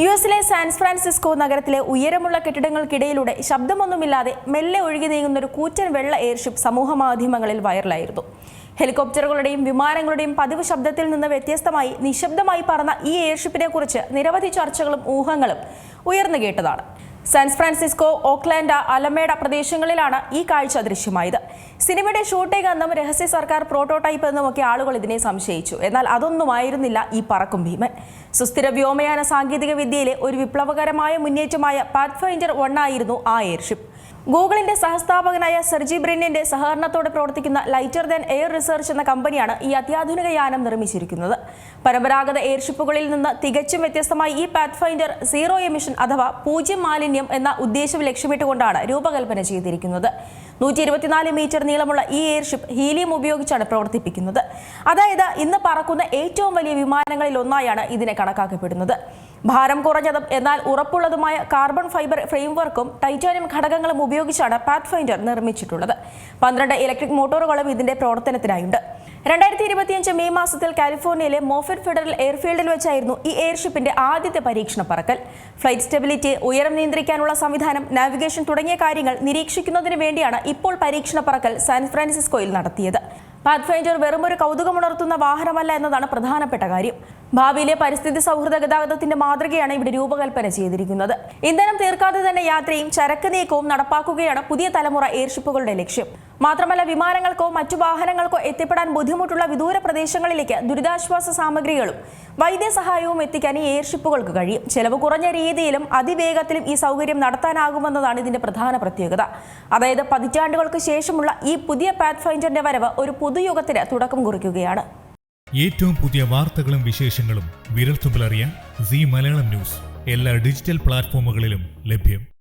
U എസിലെ San Francisco നഗരത്തിലെ ഉയരമുള്ള കെട്ടിടങ്ങൾക്കിടയിലൂടെ ശബ്ദമൊന്നുമില്ലാതെ മെല്ലെ ഒഴുകി നീങ്ങുന്ന ഒരു കൂറ്റൻ വെള്ള എയർഷിപ്പ് സമൂഹ മാധ്യമങ്ങളിൽ വൈറലായിരുന്നു. ഹെലികോപ്റ്ററുകളുടെയും വിമാനങ്ങളുടെയും പതിവ് ശബ്ദത്തിൽ നിന്ന് വ്യത്യസ്തമായി നിശബ്ദമായി പറന്ന ഈ എയർഷിപ്പിനെ കുറിച്ച് നിരവധി ചർച്ചകളും ഊഹങ്ങളും ഉയർന്നു കേട്ടതാണ്. സാൻ ഫ്രാൻസിസ്കോ ഓക്ലാൻഡ് അലമേഡ പ്രദേശങ്ങളിലാണ് ഈ കാഴ്ച ദൃശ്യമായത്. സിനിമയുടെ ഷൂട്ടിംഗ് എന്നും രഹസ്യ സർക്കാർ പ്രോട്ടോടൈപ്പ് എന്നുമൊക്കെ ആളുകൾ ഇതിനെ സംശയിച്ചു. എന്നാൽ അതൊന്നുമായിരുന്നില്ല ഈ പറക്കും ഭീമൻ. സുസ്ഥിര വ്യോമയാന സാങ്കേതിക വിദ്യയിലെ ഒരു വിപ്ലവകരമായ മുന്നേറ്റമായ പാത്ത്ഫൈൻഡർ ഫൈൻഡർ ആയിരുന്നു ആ എയർഷിപ്പ്. ഗൂഗിളിന്റെ സഹസ്ഥാപകനായ സെർജി ബ്രിന്നിന്റെ സഹകരണത്തോടെ പ്രവർത്തിക്കുന്ന ലൈറ്റർ ദാൻ എയർ റിസർച്ച് എന്ന കമ്പനിയാണ് ഈ അത്യാധുനിക യാനം നിർമ്മിച്ചിരിക്കുന്നത്. പരമ്പരാഗത എയർഷിപ്പുകളിൽ നിന്ന് തികച്ചും വ്യത്യസ്തമായി ഈ പാത്ത്ഫൈൻഡർ സീറോ എമിഷൻ അഥവാ പൂജ്യം മാലിന്യം എന്ന ഉദ്ദേശം ലക്ഷ്യമിട്ടുകൊണ്ടാണ് രൂപകൽപ്പന ചെയ്തിരിക്കുന്നത്. നൂറ്റി ഇരുപത്തിനാല് മീറ്റർ നീളമുള്ള ഈ എയർഷിപ്പ് ഹീലിയം ഉപയോഗിച്ചാണ് പ്രവർത്തിപ്പിക്കുന്നത്. അതായത് ഇന്ന് പറക്കുന്ന ഏറ്റവും വലിയ വിമാനങ്ങളിൽ ഒന്നായാണ് ഇതിനെ കണക്കാക്കപ്പെടുന്നത്. ഭാരം കുറഞ്ഞതും എന്നാൽ ഉറപ്പുള്ളതുമായ കാർബൺ ഫൈബർ ഫ്രെയിംവർക്കും ടൈറ്റാനിയം ഘടകങ്ങളും ഉപയോഗിച്ചാണ് പാത്ത് ഫൈൻഡർ നിർമ്മിച്ചിട്ടുള്ളത്. പന്ത്രണ്ട് ഇലക്ട്രിക് മോട്ടോറുകളും ഇതിന്റെ പ്രവർത്തനത്തിനായുണ്ട്. രണ്ടായിരത്തി ഇരുപത്തിയഞ്ച് മെയ് മാസത്തിൽ കാലിഫോർണിയയിലെ മോഫറ്റ് ഫെഡറൽ എയർഫീൽഡിൽ വെച്ചായിരുന്നു ഈ എയർഷിപ്പിന്റെ ആദ്യത്തെ പരീക്ഷണ പറക്കൽ. ഫ്ലൈറ്റ് സ്റ്റെബിലിറ്റി ഉയരം നിയന്ത്രിക്കാനുള്ള സംവിധാനം നാവിഗേഷൻ തുടങ്ങിയ കാര്യങ്ങൾ നിരീക്ഷിക്കുന്നതിന് വേണ്ടിയാണ് ഇപ്പോൾ പരീക്ഷണ പറക്കൽ സാൻ ഫ്രാൻസിസ്കോയിൽ നടത്തിയത്. പാത്ത്ഫൈൻഡർ വെറും ഒരു കൗതുകമുണർത്തുന്ന വാഹനമല്ല എന്നതാണ് പ്രധാനപ്പെട്ട കാര്യം. ഭാവിയിലെ പരിസ്ഥിതി സൗഹൃദ ഗതാഗതത്തിന്റെ മാതൃകയാണ് ഇവിടെ രൂപകൽപ്പന ചെയ്തിരിക്കുന്നത്. ഇന്ധനം തീർക്കാതെ തന്നെ യാത്രയും ചരക്ക് നീക്കവും നടപ്പാക്കുകയാണ് പുതിയ തലമുറ എയർഷിപ്പുകളുടെ ലക്ഷ്യം. മാത്രമല്ല വിമാനങ്ങൾക്കോ മറ്റു വാഹനങ്ങൾക്കോ എത്തിപ്പെടാൻ ബുദ്ധിമുട്ടുള്ള വിദൂര പ്രദേശങ്ങളിലേക്ക് ദുരിതാശ്വാസ സാമഗ്രികളും വൈദ്യസഹായവും എത്തിക്കാൻ ഈ എയർഷിപ്പുകൾക്ക് കഴിയും. ചെലവ് കുറഞ്ഞ രീതിയിലും അതിവേഗത്തിലും ഈ സൗകര്യം നടത്താനാകുമെന്നതാണ് ഇതിന്റെ പ്രധാന പ്രത്യേകത. അതായത് പതിറ്റാണ്ടുകൾക്ക് ശേഷമുള്ള ഈ പുതിയ പാത്ത് ഫൈൻഡറിന്റെ വരവ് ഒരു പുതുയുഗത്തിന് തുടക്കം കുറിക്കുകയാണ്. ഏറ്റവും പുതിയ വാർത്തകളും വിശേഷങ്ങളും വിരൽത്തുമ്പിലറിയാൻ സി മലയാളം ന്യൂസ്. എല്ലാ ഡിജിറ്റൽ പ്ലാറ്റ്ഫോമുകളിലും ലഭ്യം.